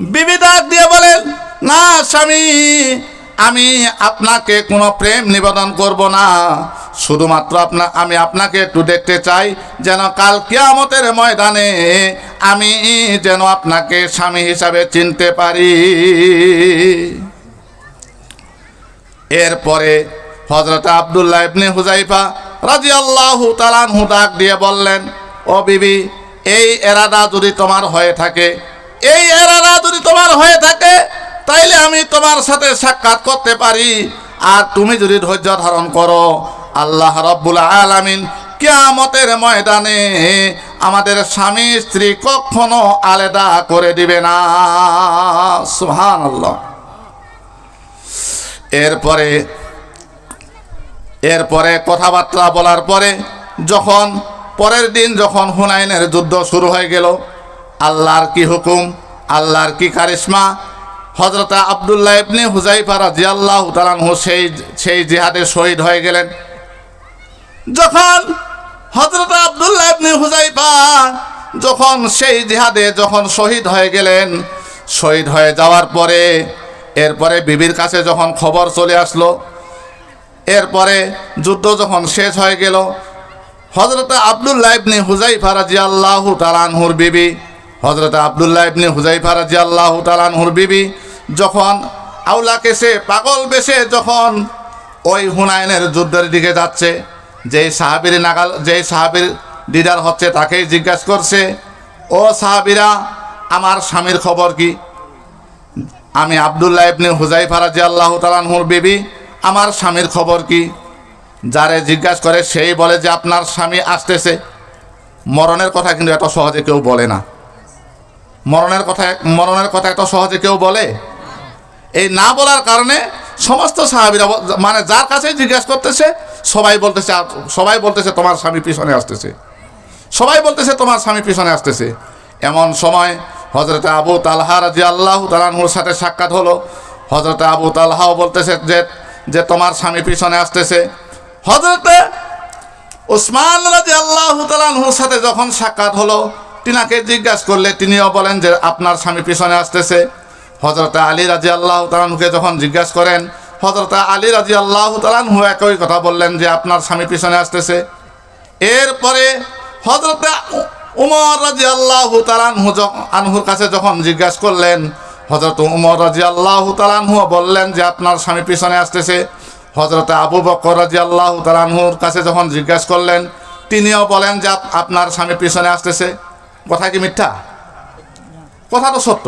বিবি ডাক দিয়ে বলেন, না স্বামী, আমি আপনাকে কোনো প্রেম নিবেদন করব না। শুধুমাত্র আপনা, আমি আপনাকে একটু দেখতে চাই, যেন কাল কিয়ামতের ময়দানে আমি যেন আপনাকে স্বামী হিসাবে চিনতে পারি। এরপরে হজরত আবদুল্লাহ ইবনে হুজাইফা রাজি আল্লাহ তালানহু ডাক দিয়ে বললেন, ও বিবি, এই এরাদা যদি তোমার হয়ে থাকে এই এরাদা যদি তোমার হয়ে থাকে, তাইলে আমি তোমার সাথে সাক্ষাৎ করতে পারি। আর তুমি যদি ধৈর্য ধারণ করো, আল্লাহ রব্বুল আলামিন কিয়ামতের ময়দানে আমাদের স্বামী, স্ত্রী কখনো আলাদা করে দিবে না। সুবহানাল্লাহ। এরপরে এরপরে কথাবার্তা বলার পরে, যখন পরের দিন যখন হুনাইনের যুদ্ধ শুরু হয়ে গেল আল্লাহর কি হুকুম? আল্লাহর কি কারিশমা হজরত আবদুল্লাহ ইবনে হুজাইফা রাজিয়াল্লাহ তালানহু সেই সেই জিহাদে শহীদ হয়ে গেলেন। যখন হজরত আবদুল্লাহ ইবনে হুজাইফা যখন সেই জিহাদে যখন শহীদ হয়ে গেলেন, শহীদ হয়ে যাওয়ার পরে, এরপরে বিবির কাছে যখন খবর চলে আসলো, এরপরে যুদ্ধ যখন শেষ হয়ে গেল হজরত আবদুল্লাহ ইবনে হুজাইফা রাজি আল্লাহ তালানহুর বিবি হজরত আবদুল্লাহ ইবনে হুজাইফা রাজি আল্লাহ তালানহুর বিবি যখন আউলা কেসে, পাগল বেশে যখন ওই হুনায়নের যুদ্ধের দিকে যাচ্ছে, যেই সাহাবির নাগাল, যেই সাহাবির লিডার হচ্ছে তাকেই জিজ্ঞাসা করছে, ও সাহাবিরা, আমার স্বামীর খবর কি? আমি আবদুল্লাহ ইবনে হুজাইফা রাজি আল্লাহ তালানহুর বিবি, আমার স্বামীর খবর কি? যারে জিজ্ঞাসা করে, সেই বলে যে, আপনার স্বামী আসতেছে। মরণের কথা কিন্তু এত সহজে কেউ বলে না। মরণের কথা মরণের কথা এত সহজে কেউ বলে? এই না বলার কারণে সমস্ত সাহাবিরা মানে যার কাছে জিজ্ঞাসা করতেছে, সবাই বলতেছে সবাই বলতেছে তোমার স্বামী পিছনে আসতেছে। সবাই বলতেছে তোমার স্বামী পিছনে আসতেছে। এমন সময় হজরতে আবু তালহা রাজি আল্লাহ তালানহুর সাথে সাক্ষাৎ হলো। হজরতে আবু তালহাও বলতেছে যে যে তোমার স্বামী পিছনে আসতেছে। হজরতে ওসমান রাজি আল্লাহ তালানহুর সাথে যখন সাক্ষাৎ হলো তিনাকে জিজ্ঞাসা করলে তিনিও বলেন যে আপনার স্বামী পিছনে আসতেছে। হজরতে আলী রাজি আল্লাহ তালানহুকে যখন জিজ্ঞাসা করেন হজরতে আলী রাজি আল্লাহ তালানহু একই কথা বললেন যে আপনার স্বামী পিছনে আসতেছে। এরপরে হজরতে উমর রাজি আল্লাহ তালানহু আনহুর কাছে যখন জিজ্ঞাসা করলেন হজরত উমর রাজি আল্লাহ তালানহু বললেন যে আপনার স্বামী পিছনে আসতেছে। হজরতে আবু বকর রাজি আল্লাহ তালানহুর কাছে যখন জিজ্ঞাসা করলেন, তিনিও বলেন যে আপনার স্বামী পিছনে আসতেছে। কথা কি মিথ্যা? কথা তো সত্য।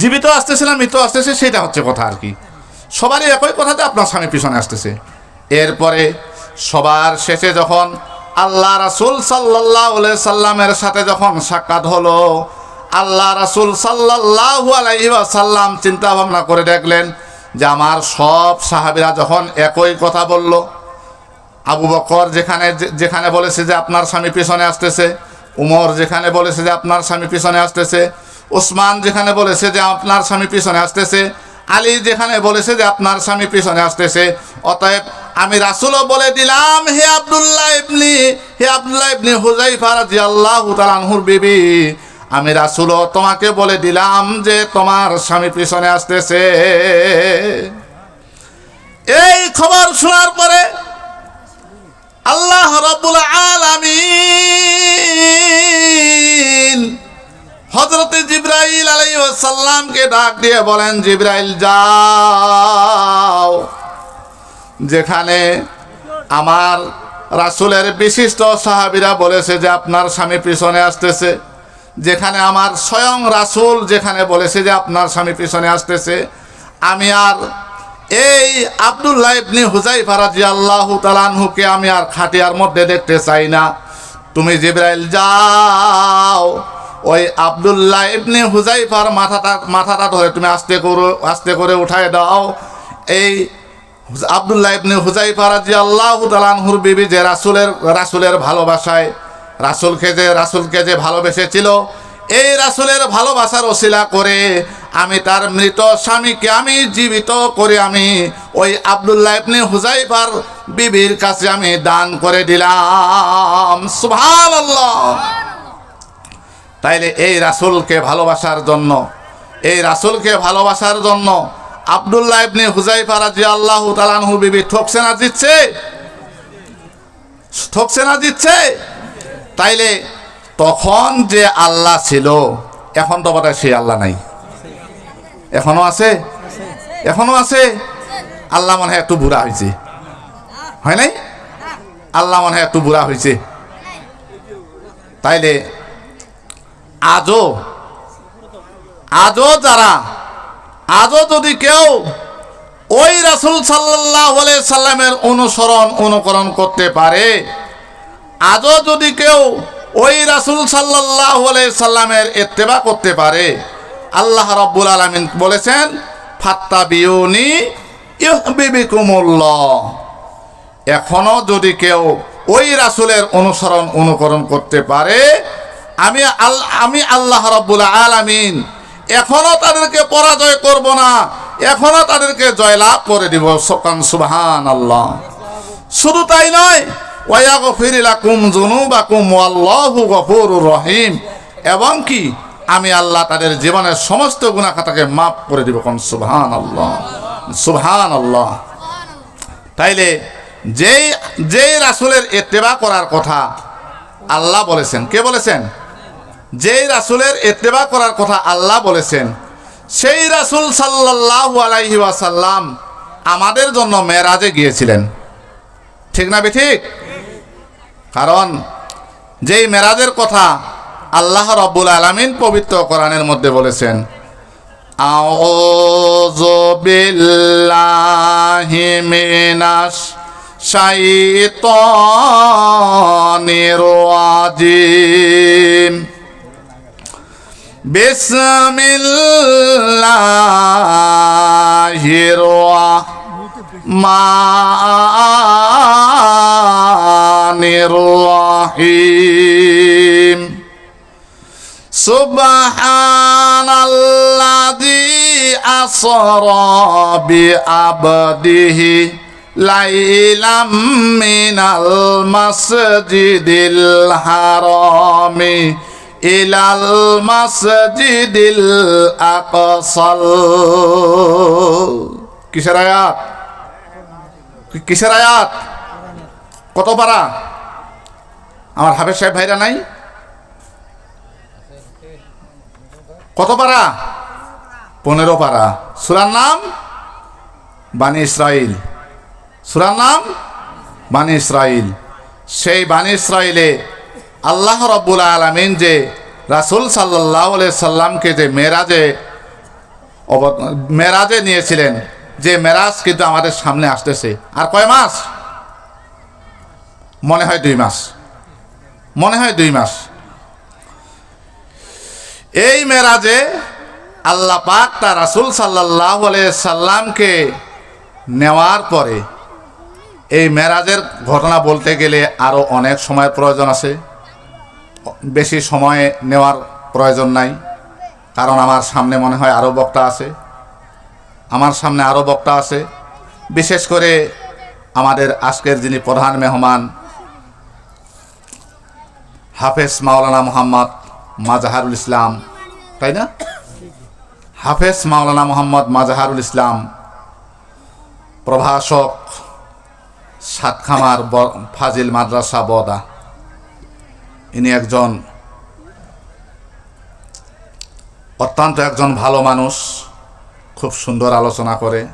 জীবিত আসতেছে না মৃত আসতেছে সেটা হচ্ছে কথা আর কি। সবারই একই কথা যে আপনার স্বামী পিছনে আসতেছে। এরপরে সবার শেষে যখন আল্লাহ রাসুল সাল্লাহ সাল্লামের সাথে যখন সাক্ষাৎ হলো, আল্লাহ রাসুল সাল্লাহ সাল্লাম চিন্তা ভাবনা করে দেখলেন যে আমার সব সাহাবিরা যখন একই কথা বলল আবু বকর যেখানে যেখানে বলেছে যে আপনার স্বামী পিছনে আসতেছে, উমর যেখানে বলেছে যে আপনার স্বামী পিছনে আসতেছে ওসমান যেখানে বলেছে যে আপনার স্বামী পিছনে আসতেছে, আলী যেখানে বলেছে যে আপনার স্বামী পিছনে আসতেছে, অতএব আমি রাসুলও বলে দিলাম, হে আব্দুল্লাহ ইবনি হে আব্দুল্লাহ ইবনি হুজাইফা রাদিয়াল্লাহু তাআলা আনহুর বিবি, আমি রাসুলও তোমাকে বলে দিলাম যে তোমার স্বামী পিছনে আসতেছে। এই খবর শোনার পরে আল্লাহ রাব্বুল আলামিন হযরতে জিব্রাইল আলাইহিস সালামকে ডাক দিয়ে বলেন, জিব্রাইল, যাও। যেখানে আমার রাসূলের বিশিষ্ট সাহাবীরা বলেছে যে আপনার স্বামী পিছনে আসতেছে। যেখানে আমার স্বয়ং রাসূল যেখানে বলেছে যে আপনার স্বামী পিছনে আসতেছে। আমি আর এই আব্দুল্লাহ ইবনি হুজাইফা রাদিয়াল্লাহু তাআলাহুকে আমি আর খাটিয়ার মধ্যে দেখতে চাই না। তুমি জিব্রাইল যাও। ওই আব্দুল্লাহ ইবনি হুজাইফার মাথাটা মাথাটা ধরে তুমি আস্তে করে আস্তে করে উঠায় দাও। এই আব্দুল্লাহ ইবনে হুজাইফা রাদিয়াল্লাহু তাআলাহুর বিবি যে রাসূলের রাসূলের ভালোবাসায়, রাসূলকে যে রাসূলকে যে ভালোবেসেছিল, এই রাসূলের ভালোবাসার ওসিলা করে আমি তার মৃত স্বামীকে আমি জীবিত করে আমি ওই আব্দুল্লাহ ইবনে হুজাইফার বিবির কাছে আমি দান করে দিলাম। সুবহানাল্লাহ। তাইলে এই রাসূলকে ভালোবাসার জন্য, এই রাসূলকে ভালোবাসার জন্য আব্দুল্লাহ ইবনে হুজাইফা রাদিয়াল্লাহু তাআলা আনহু বিবি ঠকছে না জিতছে ঠকছে না দিচ্ছে? তাইলে তখন যে আল্লাহ ছিল, এখন তো বোধহয় সেই আল্লাহ নাই। এখনও আছে? এখনও আছে? আল্লাহ মনে হয় একটু বুড়া হয়েছে হয় নাই? আল্লাহ মনে হয় একটু বুড়া হয়েছে তাইলে আজও আজও যারা, আজও যদি কেউ ওই রাসুল সাল্লাহ সাল্লামের অনুসরণ, অনুকরণ করতে পারে, আজও যদি কেউ ওই রাসুল সাল্লাহ সাল্লামের এত্তেবা করতে পারে আল্লাহ রব্বুল আলমিন বলেছেন ফাত্তা বিউনি ইহবিবিকুমুল্লাহ এখনও যদি কেউ ওই রাসুলের অনুসরণ অনুকরণ করতে পারে, আমি আমি আল্লাহ রব্বুল আলামিন এখনও তাদেরকে পরাজয় করব না, এখনও তাদেরকে জয়লাভ করে দিব। সকান সুবহান আল্লাহ শুধু তাই নয় ওয়াগফিরিলাকুম যুনুবাকুম, ওয়াল্লাহু গফুরুর রহিম। এবং কি? আমি আল্লাহ তাদের জীবনের সমস্ত গুনাহ খাতাকে মাফ করে দিব কোন সুবহান আল্লাহ সুবহান আল্লাহ তাইলে যেই যেই রাসুলের এত্তেবা করার কথা আল্লাহ বলেছেন, কে বলেছেন? যেই রাসুলের এত্তেবা করার কথা আল্লাহ বলেছেন, সেই রাসুল সাল্লাল্লাহু আলাইহি ওয়াসাল্লাম আমাদের জন্য মেরাজে গিয়েছিলেন। ঠিক না বে ঠিক কারণ যেই মেরাজের কথা আল্লাহ রব্বুল আলামিন পবিত্র কোরআনের মধ্যে বলেছেন, আউযু বিল্লাহি মিনাশ শাইতানির রাজিম। বিসমিল্লাহির রহমানির রহিম। سبحان الذي أسرى بعبده ليلا من المسجد الحرام إلى المسجد الأقصى কিসের আয়াত কিসের আয়াত কত পারা আমার হাফেজ সাহেব ভাইরা নাই কত পারা? পনেরো পারা। সুরার নাম? বানি ইসরাইল। সুরার নাম? বানি ইসরাইল। সেই বানি ইসরাইলে আল্লাহ রব্বুল আলমিন যে রাসুল সাল্লাহ সাল্লামকে যে মেরাজে অব- মেরাজে নিয়েছিলেন, যে মেরাজ কিন্তু আমাদের সামনে আসতেছে। আর কয় মাস? মনে হয় দুই মাস। মনে হয় দুই মাস। এই মেরাজে আল্লাহ পাক তার রাসুল সাল্লাহ সাল্লামকে নেওয়ার পরে এই মেরাজের ঘটনা বলতে গেলে আরও অনেক সময়ের প্রয়োজন আছে। বেশি সময় নেওয়ার প্রয়োজন নাই। কারণ আমার সামনে মনে হয় আরও বক্তা আছে। আমার সামনে আরও বক্তা আছে। বিশেষ করে আমাদের আজকের যিনি প্রধান মেহমান, হাফেজ মাওলানা মোহাম্মদ মাজাহারুল ইসলাম তাই না? হাফেজ মাওলানা মোহাম্মদ মাজাহারুল ইসলাম, প্রভাষক সাতখামার ফাজিল মাদ্রাসা বদা। ইনি একজন অত্যন্ত একজন ভালো মানুষ, খুব সুন্দর আলোচনা করে।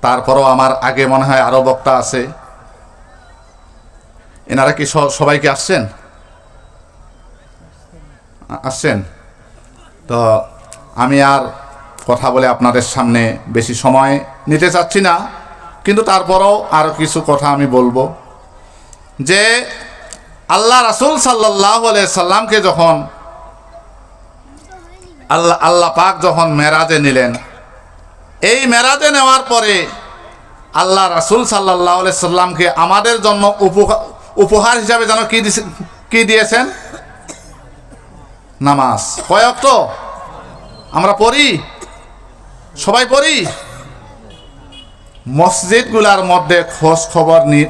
তারপরও আমার আগে মনে হয় আরও বক্তা আছে। এনারা কি স- সবাইকে আসছেন? আসছেন, তো আমি আর কথা বলে আপনাদের সামনে বেশি সময় নিতে চাচ্ছি না, কিন্তু তারপরও আরও কিছু কথা আমি বলব। যে আল্লাহ রাসুল সাল্লাহ সাল্লামকে যখন, আল্লাহ আল্লাহ পাক যখন মেরাজে নিলেন, এই মেরাজে নেওয়ার পরে আল্লাহ রাসুল সাল্লাহ সাল্লামকে আমাদের জন্য উপহার উপহার হিসাবে যেন কি দিয়েছেন? নামাজ। কয় তো আমরা পড়ি? সবাই পড়ি? মসজিদগুলার মধ্যে খোঁজ খবর নি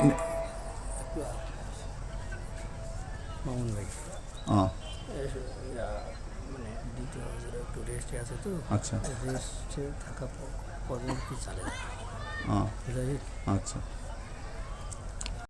আচ্ছা। আচ্ছা।